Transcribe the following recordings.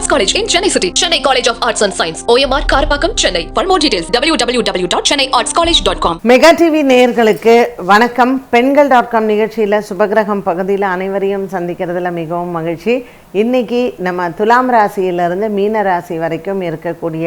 Arts College in Chennai City, Chennai College of Arts and Science, OMR Karapakam, Chennai. For more details, www.chennaiartscollege.com. Mega TV நேயர்களுக்கு வணக்கம். பெண்கள் dot com நிகழ்ச்சியில் சுபகிரகம் பகுதியில் அனைவரையும் சந்திக்கிறதுல மிகவும் மகிழ்ச்சி. இன்னைக்கு நம்ம துலாம் ராசியிலிருந்து மீன ராசி வரைக்கும் இருக்கக்கூடிய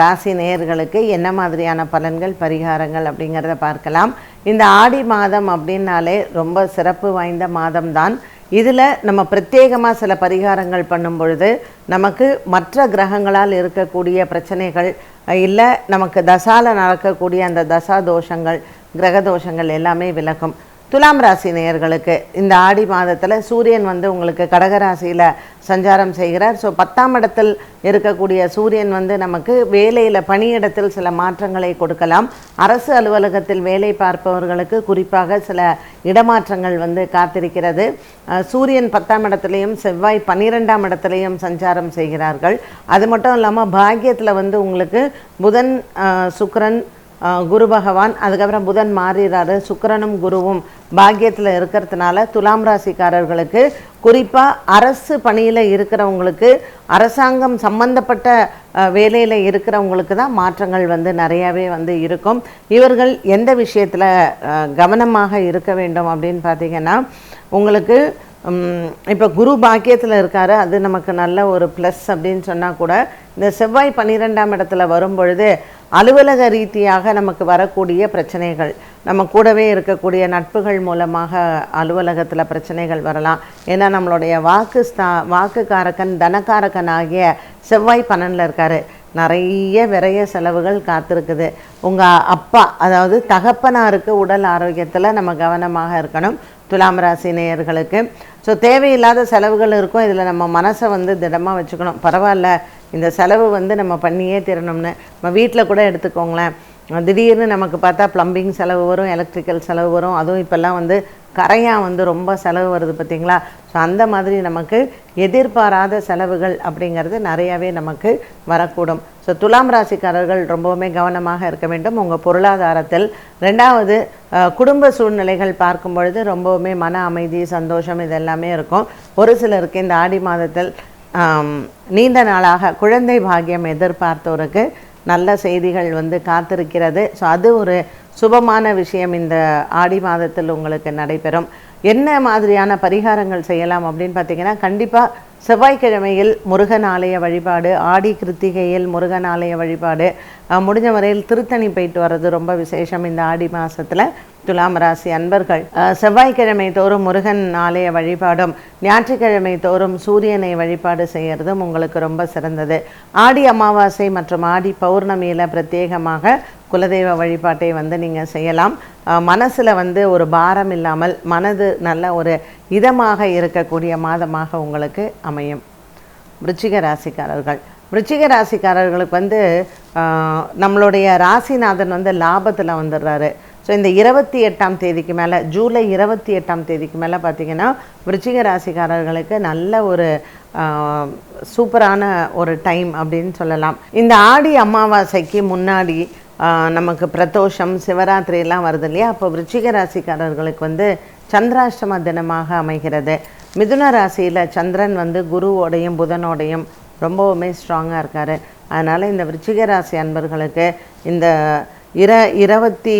ராசி நேயர்களுக்கு என்ன மாதிரியான பலன்கள் பரிகாரங்கள் அப்படிங்கிறத பார்க்கலாம். இந்த ஆடி மாதம் அப்படின்னாலே ரொம்ப சிறப்பு வாய்ந்த மாதம்தான். இதில் நம்ம பிரத்யேகமாக சில பரிகாரங்கள் பண்ணும் பொழுது நமக்கு மற்ற கிரகங்களால் இருக்கக்கூடிய பிரச்சனைகள் இல்லை நமக்கு தசால நடக்கக்கூடிய அந்த தசா தோஷங்கள் கிரக தோஷங்கள் எல்லாமே விலகும். துலாம் ராசி நேயர்களுக்கு இந்த ஆடி மாதத்தில் சூரியன் வந்து உங்களுக்கு கடகராசியில் சஞ்சாரம் செய்கிறார். ஸோ பத்தாம் இடத்தில் இருக்கக்கூடிய சூரியன் வந்து நமக்கு வேலையில் பணியிடத்தில் சில மாற்றங்களை கொடுக்கலாம். அரசு அலுவலகத்தில் வேலை பார்ப்பவர்களுக்கு குறிப்பாக சில இடமாற்றங்கள் வந்து காத்திருக்கிறது. சூரியன் பத்தாம் இடத்துலையும் செவ்வாய் பன்னிரெண்டாம் இடத்துலையும் சஞ்சாரம் செய்கிறார்கள். அது மட்டும் இல்லாமல் பாக்கியத்தில் வந்து உங்களுக்கு புதன் சுக்கரன் குரு பகவான் அதுக்கப்புறம் புதன் மாறிறாரு சுக்கிரனும் குருவும் பாக்கியத்தில் இருக்கிறதுனால துலாம் ராசிக்காரர்களுக்கு குறிப்பாக அரசு பணியில் இருக்கிறவங்களுக்கு அரசாங்கம் சம்பந்தப்பட்ட வேலையில் இருக்கிறவங்களுக்கு தான் மாற்றங்கள் வந்து நிறையாவே வந்து இருக்கும். இவர்கள் எந்த விஷயத்தில் கவனமாக இருக்க வேண்டும் அப்படின்னு பார்த்தீங்கன்னா உங்களுக்கு இப்போ குரு பாக்கியத்தில் இருக்காரு அது நமக்கு நல்ல ஒரு ப்ளஸ் அப்படின்னு சொன்னால் கூட இந்த செவ்வாய் பன்னிரெண்டாம் இடத்துல வரும் பொழுது அலுவலக ரீதியாக நமக்கு வரக்கூடிய பிரச்சனைகள் நம்ம கூடவே இருக்கக்கூடிய நட்புகள் மூலமாக அலுவலகத்தில் பிரச்சனைகள் வரலாம். ஏன்னா நம்மளுடைய வாக்கு ஸ்தா வாக்குக்காரக்கன் தனக்காரக்கன் ஆகிய செவ்வாய் பன்னனில் இருக்காரு. நிறைய விரைய செலவுகள் காத்திருக்குது. உங்கள் அப்பா அதாவது தகப்பனாருக்கு உடல் ஆரோக்கியத்தில் நம்ம கவனமாக இருக்கணும். துலாம் ராசி நேயர்களுக்கு. ஸோ தேவையில்லாத செலவுகள் இருக்கும். இதில் நம்ம மனசை வந்து திடமாக வச்சுக்கணும். பரவாயில்ல. இந்த செலவு வந்து நம்ம பண்ணியே தீரணும்னு. நம்ம வீட்டில் கூட எடுத்துக்கோங்களேன். திடீர்னு நமக்கு பார்த்தா ப்ளம்பிங் செலவு வரும் எலக்ட்ரிக்கல் செலவு வரும். அதுவும் இப்போல்லாம் வந்து கரையாக வந்து ரொம்ப செலவு வருது பார்த்தீங்களா? ஸோ அந்த மாதிரி நமக்கு எதிர்பாராத செலவுகள் அப்படிங்கிறது நிறையாவே நமக்கு வரக்கூடும். ஸோ துலாம் ராசிக்காரர்கள் ரொம்பவுமே கவனமாக இருக்க வேண்டும். உங்கள் பொருளாதாரத்தில் ரெண்டாவது குடும்ப சூழ்நிலைகள் பார்க்கும் பொழுது ரொம்பவுமே மன அமைதி சந்தோஷம் இது எல்லாமே இருக்கும். ஒரு சிலருக்கு இந்த ஆடி மாதத்தில் நீண்ட நாளாக குழந்தை பாக்கியம் எதிர்பார்த்தோருக்கு நல்ல செய்திகள் வந்து காத்திருக்கிறது. ஸோ அது ஒரு சுபமான விஷயம். இந்த ஆடி மாதத்தில் உங்களுக்கு நடைபெறும். என்ன மாதிரியான பரிகாரங்கள் செய்யலாம் அப்படின்னு பார்த்தீங்கன்னா கண்டிப்பாக செவ்வாய்க்கிழமையில் முருகன் ஆலய வழிபாடு ஆடி கிருத்திகையில் முருகன் ஆலய வழிபாடு முடிஞ்ச வரையில் திருத்தணி போயிட்டு வர்றது ரொம்ப விசேஷம் இந்த ஆடி மாதத்தில் துலாம் ராசி அன்பர்கள் அஹ், செவ்வாய்க்கிழமை தோறும் முருகன் ஆலய வழிபாடும் ஞாயிற்றுக்கிழமை தோறும் சூரியனை வழிபாடு செய்கிறதும் உங்களுக்கு ரொம்ப சிறந்தது. ஆடி அமாவாசை மற்றும் ஆடி பௌர்ணமியில் பிரத்யேகமாக குலதெய்வ வழிபாட்டை வந்து நீங்கள் செய்யலாம். மனசில் வந்து ஒரு பாரம் இல்லாமல் மனது நல்ல ஒரு இதமாக இருக்கக்கூடிய மாதமாக உங்களுக்கு அமையும். விருச்சிக ராசிக்காரர்கள். விருச்சிக ராசிக்காரர்களுக்கு வந்து ஆஹ், நம்மளுடைய ராசிநாதன் வந்து லாபத்தில் வந்துடுறாரு. ஸோ இந்த இருபத்தி எட்டாம் தேதிக்கு மேலே ஜூலை இருபத்தி எட்டாம் தேதிக்கு மேலே பார்த்தீங்கன்னா விருச்சிக ராசிக்காரர்களுக்கு நல்ல ஒரு சூப்பரான ஒரு டைம் அப்படின்னு சொல்லலாம். இந்த ஆடி அமாவாசைக்கு முன்னாடி நமக்கு பிரதோஷம் சிவராத்திரி எல்லாம் வருது இல்லையா? அப்போ விருச்சிக ராசிக்காரர்களுக்கு வந்து சந்திராஷ்டம தினமாக அமைகிறது. மிதுன ராசியில் சந்திரன் வந்து குருவோடையும் புதனோடையும் ரொம்பவுமே ஸ்ட்ராங்காக இருக்கார். அதனால் இந்த விருச்சிக ராசி அன்பர்களுக்கு இந்த இர இருபத்தி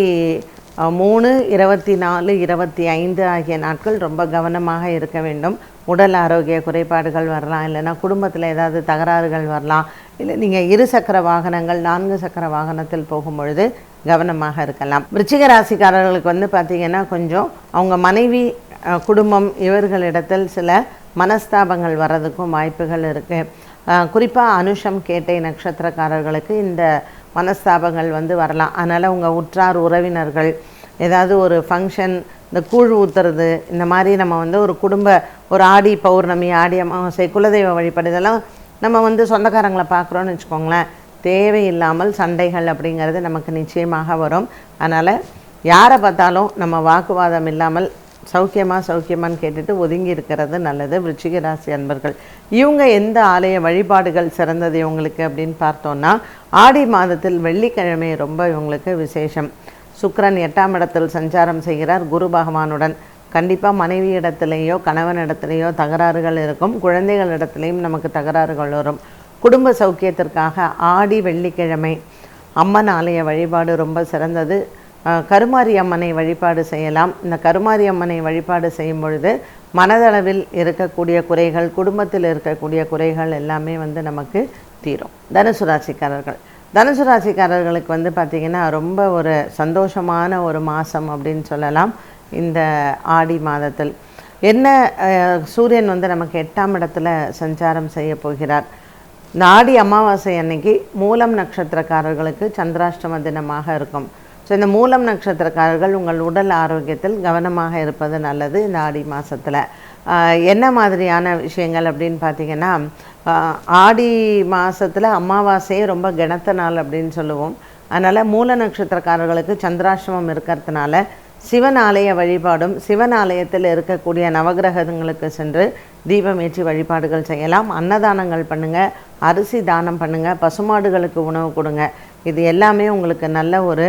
மூணு இருபத்தி நாலு இருபத்தி ஐந்து ஆகிய நாட்கள் ரொம்ப கவனமாக இருக்க வேண்டும். உடல் ஆரோக்கிய குறைபாடுகள் வரலாம் இல்லைன்னா குடும்பத்தில் ஏதாவது தகராறுகள் வரலாம் இல்லை நீங்கள் இரு சக்கர வாகனங்கள் நான்கு சக்கர வாகனத்தில் போகும் பொழுது கவனமாக இருக்கலாம். விருச்சிக ராசிக்காரர்களுக்கு வந்து பார்த்திங்கன்னா கொஞ்சம் அவங்க மனைவி அஹ், குடும்பம் இவர்களிடத்தில் சில மனஸ்தாபங்கள் வர்றதுக்கும் வாய்ப்புகள் இருக்குது குறிப்பாக அனுஷம் கேட்டை நட்சத்திரக்காரர்களுக்கு இந்த மனஸ்தாபங்கள் வந்து வரலாம். அதனால் உங்கள் உற்றார் உறவினர்கள் ஏதாவது ஒரு ஃபங்க்ஷன் இந்த கூழ் ஊத்துறது இந்த மாதிரி நம்ம வந்து ஒரு குடும்ப ஒரு ஆடி பௌர்ணமி ஆடி அமாவாசை குலதெய்வ வழிபாடு இதெல்லாம் நம்ம வந்து சொந்தக்காரங்களை பார்க்குறோன்னு வச்சுக்கோங்களேன். தேவையில்லாமல் சண்டைகள் அப்படிங்கிறது நமக்கு நிச்சயமாக வரும். அதனால் யாரை பார்த்தாலும் நம்ம வாக்குவாதம் இல்லாமல் சௌக்கியமாக சௌக்கியமான்னு கேட்டுட்டு ஒதுங்கி இருக்கிறது நல்லது. விருச்சிக ராசி அன்பர்கள் இவங்க எந்த ஆலய வழிபாடுகள் சிறந்தது இவங்களுக்கு அப்படின்னு பார்த்தோன்னா ஆடி மாதத்தில் வெள்ளிக்கிழமை ரொம்ப இவங்களுக்கு விசேஷம். சுக்கரன் எட்டாம் இடத்தில் சஞ்சாரம் செய்கிறார் குரு பகவானுடன். கண்டிப்பாக மனைவி இடத்துலையோ கணவன் இடத்துலையோ தகராறுகள் இருக்கும். குழந்தைகள் இடத்துலையும் நமக்கு தகராறுகள் வரும். குடும்ப சௌக்கியத்திற்காக ஆடி வெள்ளிக்கிழமை. அம்மன் ஆலய வழிபாடு ரொம்ப சிறந்தது. கருமாரி அம்மனை வழிபாடு செய்யலாம். இந்த கருமாரி அம்மனை வழிபாடு செய்யும் பொழுது மனதளவில் இருக்கக்கூடிய குறைகள் குடும்பத்தில் இருக்கக்கூடிய குறைகள் எல்லாமே வந்து நமக்கு தீரும். தனுசு ராசிக்காரர்கள். தனுசு ராசிக்காரர்களுக்கு வந்து பார்த்திங்கன்னா ரொம்ப ஒரு சந்தோஷமான ஒரு மாதம் அப்படின்னு சொல்லலாம் இந்த ஆடி மாதத்தில். என்ன சூரியன் வந்து நமக்கு எட்டாம் இடத்துல சஞ்சாரம் செய்ய போகிறார். இந்த ஆடி அமாவாசை அன்னைக்கு மூலம் நட்சத்திரக்காரர்களுக்கு சந்திராஷ்டம தினமாக இருக்கும். ஸோ இந்த மூலம் நட்சத்திரக்காரர்கள் உங்கள் உடல் ஆரோக்கியத்தில் கவனமாக இருப்பது நல்லது இந்த ஆடி மாதத்தில் என்ன மாதிரியான விஷயங்கள் அப்படின்னு பார்த்தீங்கன்னா ஆடி மாதத்தில் அமாவாசையே ரொம்ப கனத்த நாள் அப்படின்னு சொல்லுவோம். அதனால் மூல நட்சத்திரக்காரர்களுக்கு சந்திராசிரமம் இருக்கிறதுனால சிவன் ஆலய வழிபாடும் சிவன் ஆலயத்தில் இருக்கக்கூடிய நவகிரகங்களுக்கு சென்று தீபமேற்றி வழிபாடுகள் செய்யலாம். அன்னதானங்கள் பண்ணுங்கள் அரிசி தானம் பண்ணுங்கள் பசுமாடுகளுக்கு உணவு கொடுங்க. இது எல்லாமே உங்களுக்கு நல்ல ஒரு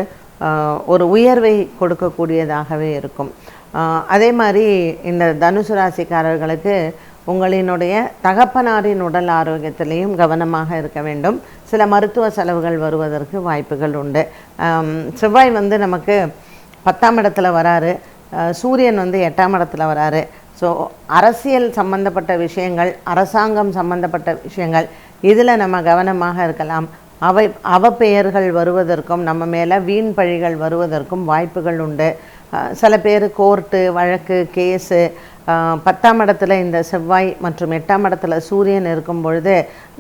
ஒரு உயர்வை கொடுக்கக்கூடியதாகவே இருக்கும். அதே மாதிரி இந்த தனுசு ராசிக்காரர்களுக்கு உங்களினுடைய தகப்பனாரின் உடல் ஆரோக்கியத்திலையும் கவனமாக இருக்க வேண்டும். சில மருத்துவ செலவுகள் வருவதற்கு வாய்ப்புகள் உண்டு. செவ்வாய் வந்து நமக்கு பத்தாம் இடத்துல வராரு. சூரியன் வந்து எட்டாம் இடத்துல வராரு. ஸோ அரசியல் சம்பந்தப்பட்ட விஷயங்கள் அரசாங்கம் சம்பந்தப்பட்ட விஷயங்கள் இதில் நம்ம கவனமாக இருக்கலாம். அவை அவப்பெயர்கள் வருவதற்கும் நம்ம மேலே வீண் பழிகள் வருவதற்கும் வாய்ப்புகள் உண்டு. சில பேர் கோர்ட்டு வழக்கு கேஸு பத்தாம் இடத்துல இந்த செவ்வாய் மற்றும் எட்டாம் இடத்துல சூரியன் இருக்கும் பொழுது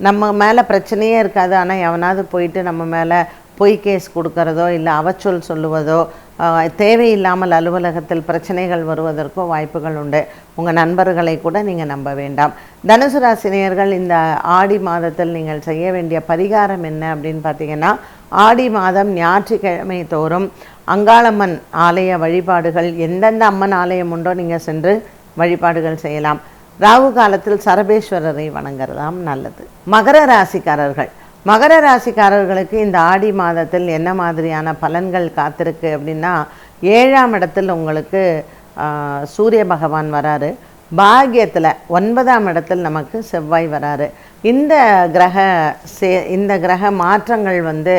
நம்ம மேலே பிரச்சனையே இருக்காது. ஆனால் எவனாவது போயிட்டு நம்ம மேலே பொய் கேஸ் கொடுக்கறதோ இல்லை அவச்சொல் சொல்லுவதோ தேவையில்லாமல் அலுவலகத்தில் பிரச்சனைகள் வருவதற்கோ வாய்ப்புகள் உண்டு. உங்கள் நண்பர்களை கூட நீங்கள் நம்ப வேண்டாம். தனுசு ராசினியர்கள் இந்த ஆடி மாதத்தில் நீங்கள் செய்ய வேண்டிய பரிகாரம் என்ன அப்படின்னு பார்த்தீங்கன்னா ஆடி மாதம் ஞாயிற்றுக்கிழமை தோறும் அங்காளம்மன் ஆலய வழிபாடுகள் எந்தெந்த அம்மன் ஆலயம் உண்டோ நீங்கள் சென்று வழிபாடுகள் செய்யலாம். ராகு காலத்தில் சரபேஸ்வரரை வணங்குறதாம் நல்லது. மகர ராசிக்காரர்கள் மகர ராசிக்காரர்களுக்கு இந்த ஆடி மாதத்தில் என்ன மாதிரியான பலன்கள் காத்திருக்கு அப்படின்னா ஏழாம் இடத்தில் உங்களுக்கு சூரிய பகவான் வராரு. பாக்கியத்தில் ஒன்பதாம் இடத்தில் நமக்கு செவ்வாய் வராரு. இந்த கிரக சே இந்த கிரக மாற்றங்கள் வந்து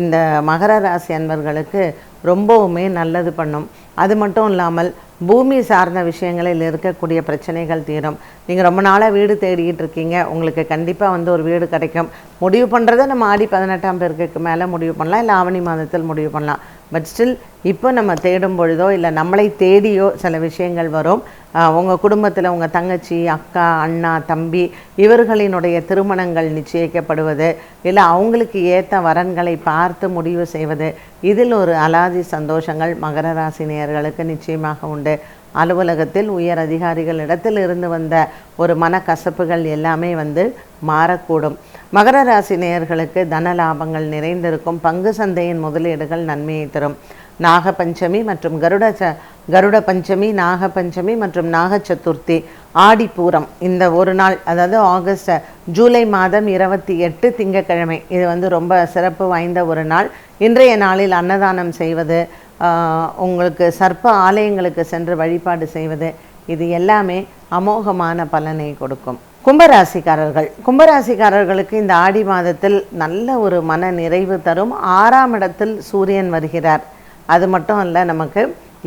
இந்த மகர ராசி அன்பர்களுக்கு ரொம்பவுமே நல்லது பண்ணும். அது மட்டும் இல்லாமல் பூமி சார்ந்த விஷயங்களில் இருக்கக்கூடிய பிரச்சனைகள் தீரும். நீங்கள் ரொம்ப நாளாக வீடு தேடிக்கிட்டு இருக்கீங்க. உங்களுக்கு கண்டிப்பாக வந்து ஒரு வீடு கிடைக்கும். முடிவு பண்ணுறத நம்ம ஆடி பதினெட்டாம் பேருக்கு மேலே முடிவு பண்ணலாம். இல்லை ஆவணி மாதத்தில் முடிவு பண்ணலாம். பட் ஸ்டில் இப்போ நம்ம தேடும் பொழுதோ இல்லை நம்மளை தேடியோ சில விஷயங்கள் வரும். உங்கள் குடும்பத்தில் உங்கள் தங்கச்சி அக்கா அண்ணா தம்பி இவர்களினுடைய திருமணங்கள் நிச்சயிக்கப்படுவது இல்லை அவங்களுக்கு ஏற்ற வரன்களை பார்த்து முடிவு செய்வது இதில் ஒரு அலாதி சந்தோஷங்கள் மகர ராசி நேயர்களுக்கு நிச்சயமாக உண்டு. அலுவலகத்தில் உயர் அதிகாரிகளிடத்தில் இருந்து வந்த ஒரு மனக்கசப்புகள் எல்லாமே வந்து மாறக்கூடும். மகர ராசி நேயர்களுக்கு தன லாபங்கள் நிறைந்திருக்கும். பங்கு சந்தையின் முதலீடுகள் நன்மையை தரும். நாகபஞ்சமி மற்றும் கருட ச கருட பஞ்சமி நாகபஞ்சமி மற்றும் நாக சதுர்த்தி ஆடிப்பூரம். இந்த ஒரு நாள் அதாவது ஆகஸ்ட் ஜூலை மாதம் இருபத்தி எட்டு திங்கக்கிழமை இது வந்து ரொம்ப சிறப்பு வாய்ந்த ஒரு நாள். இன்றைய நாளில் அன்னதானம் செய்வது உங்களுக்கு சர்ப்ப ஆலயங்களுக்கு சென்று வழிபாடு செய்வது இது எல்லாமே அமோகமான பலனை கொடுக்கும். கும்பராசிக்காரர்கள் கும்பராசிக்காரர்களுக்கு இந்த ஆடி மாதத்தில் நல்ல ஒரு மன நிறைவு தரும். ஆறாம் இடத்தில் சூரியன் வருகிறார். அது மட்டும் இல்லை நமக்கு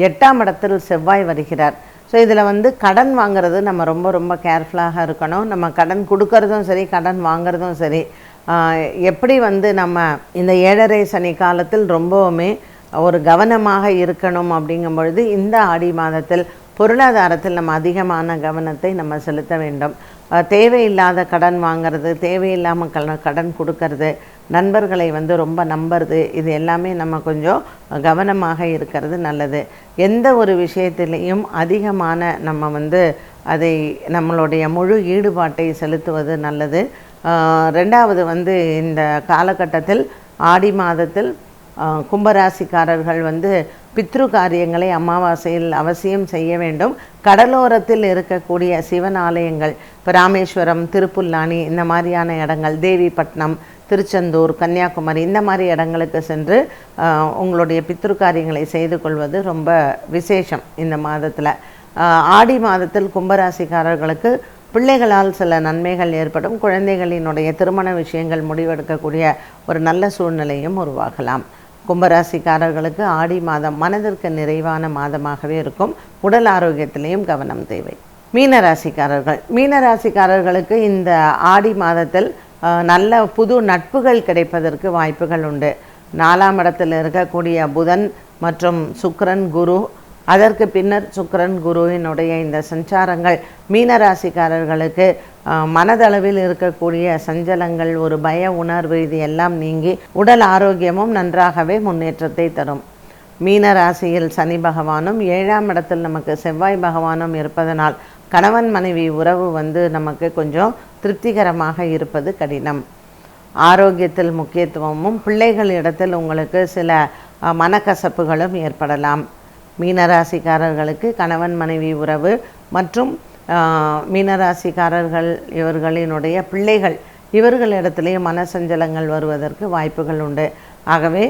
எட்டாம் இடத்தில் செவ்வாய் வருகிறார். ஸோ இதில் வந்து கடன் வாங்குறது நம்ம ரொம்ப ரொம்ப கேர்ஃபுல்லாக இருக்கணும். நம்ம கடன் கொடுக்கறதும் சரி கடன் வாங்குறதும் சரி எப்படி வந்து நம்ம இந்த ஏழரை சனி காலத்தில் ரொம்பவுமே ஒரு கவனமாக இருக்கணும் அப்படிங்கும் பொழுது இந்த ஆடி மாதத்தில் பொருளாதாரத்தில் நம்ம அதிகமான கவனத்தை நம்ம செலுத்த வேண்டும். தேவையில்லாத கடன் வாங்குறது தேவையில்லாமல் க கடன் கொடுக்கறது நண்பர்களை வந்து ரொம்ப நம்புறது இது எல்லாமே நம்ம கொஞ்சம் கவனமாக இருக்கிறது நல்லது. எந்த ஒரு விஷயத்திலையும் அதிகமான நம்ம வந்து அதை நம்மளுடைய முழு ஈடுபாட்டை செலுத்துவது நல்லது. ரெண்டாவது வந்து இந்த காலகட்டத்தில் ஆடி மாதத்தில் கும்பராசிக்காரர்கள் வந்து பித்ரு காரியங்களை அமாவாசையில் அவசியம் செய்ய வேண்டும். கடலோரத்தில் இருக்கக்கூடிய சிவன் ஆலயங்கள் இப்போ ராமேஸ்வரம் திருப்புல்லானி இந்த மாதிரியான இடங்கள் தேவிப்பட்டினம் திருச்செந்தூர் கன்னியாகுமரி இந்த மாதிரி இடங்களுக்கு சென்று உங்களுடைய பித்ரு காரியங்களை செய்து கொள்வது ரொம்ப விசேஷம் இந்த மாதத்தில். ஆடி மாதத்தில் கும்பராசிக்காரர்களுக்கு பிள்ளைகளால் சில நன்மைகள் ஏற்படும். குழந்தைகளினுடைய திருமண விஷயங்கள் முடிவெடுக்கக்கூடிய ஒரு நல்ல சூழ்நிலையும் உருவாகலாம். கும்பராசிக்காரர்களுக்கு ஆடி மாதம் மனதிற்கு நிறைவான மாதமாகவே இருக்கும். உடல் ஆரோக்கியத்திலையும் கவனம் தேவை. மீனராசிக்காரர்கள். மீனராசிக்காரர்களுக்கு இந்த ஆடி மாதத்தில் ஆஹ், நல்ல புது நட்புகள் கிடைப்பதற்கு வாய்ப்புகள் உண்டு. நாலாம் இடத்தில் இருக்கக்கூடிய புதன் மற்றும் சுக்கரன் குரு. அதற்கு பின்னர் சுக்கரன் குருவினுடைய இந்த சஞ்சாரங்கள் மீனராசிக்காரர்களுக்கு மனதளவில் இருக்கக்கூடிய சஞ்சலங்கள் ஒரு பய உணர்வு இது எல்லாம் நீங்கி உடல் ஆரோக்கியமும் நன்றாகவே முன்னேற்றத்தை தரும். மீன ராசியில் சனி பகவானும் ஏழாம் இடத்தில் நமக்கு செவ்வாய் பகவானும் இருப்பதனால் கணவன் மனைவி உறவு வந்து நமக்கு கொஞ்சம் திருப்திகரமாக இருப்பது கடினம். ஆரோக்கியத்தில் முக்கியத்துவமும் பிள்ளைகள் இடத்தில் உங்களுக்கு சில மனக்கசப்புகளும் ஏற்படலாம். மீனராசிக்காரர்களுக்கு கணவன் மனைவி உறவு மற்றும் மீனராசிக்காரர்கள் இவர்களினுடைய பிள்ளைகள் இவர்களிடத்திலேயே மனசஞ்சலங்கள் வருவதற்கு வாய்ப்புகள் உண்டு. ஆகவே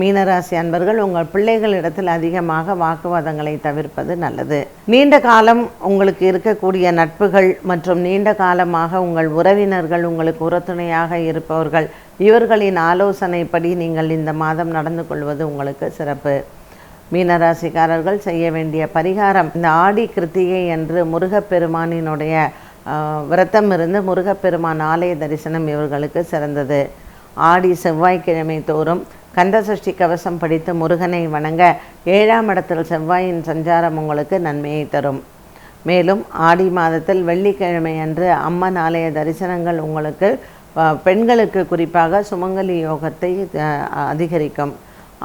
மீனராசி அன்பர்கள் உங்கள் பிள்ளைகளிடத்தில் அதிகமாக வாக்குவாதங்களை தவிர்ப்பது நல்லது. நீண்ட காலம் உங்களுக்கு இருக்கக்கூடிய நட்புகள் மற்றும் நீண்ட காலமாக உங்கள் உறவினர்கள் உங்களுக்கு உரத்துணையாக இருப்பவர்கள் இவர்களின் ஆலோசனைப்படி நீங்கள் இந்த மாதம் நடந்து கொள்வது உங்களுக்கு சிறப்பு. மீனராசிக்காரர்கள் செய்ய வேண்டிய பரிகாரம். இந்த ஆடி கிருத்திகை என்று முருகப்பெருமானினுடைய விரதம் இருந்து முருகப்பெருமான் ஆலய தரிசனம் இவர்களுக்கு சிறந்தது. ஆடி செவ்வாய்க்கிழமை தோறும் கந்தசஷ்டி கவசம் படித்து முருகனை வணங்க ஏழாம் இடத்தில் செவ்வாயின் சஞ்சாரம் உங்களுக்கு நன்மையை தரும். மேலும் ஆடி மாதத்தில் வெள்ளிக்கிழமை அன்று அம்மன் ஆலய தரிசனங்கள் உங்களுக்கு பெண்களுக்கு குறிப்பாக சுமங்கலி யோகத்தை அதிகரிக்கும்.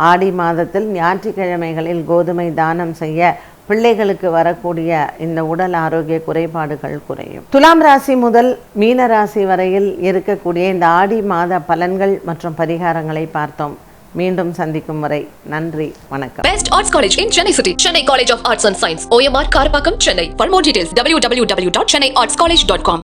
ஆடி மாதத்தில் ஞாயிற்றுக்கிழமைகளில் கோதுமை தானம் செய்ய பிள்ளைகளுக்கு வரக்கூடிய இந்த உடல் ஆரோக்கிய குறைபாடுகள் குறையும் துலாம் ராசி முதல் மீன ராசி வரையில் இருக்கக்கூடிய இந்த ஆடி மாத பலன்கள் மற்றும் பரிகாரங்களை பார்த்தோம் மீண்டும் சந்திக்கும் வரை நன்றி வணக்கம் Best arts College in Chennai City. Chennai College of Arts and Science. OMR Karpakkam, Chennai arts college details, www.chennaiartscollege.com.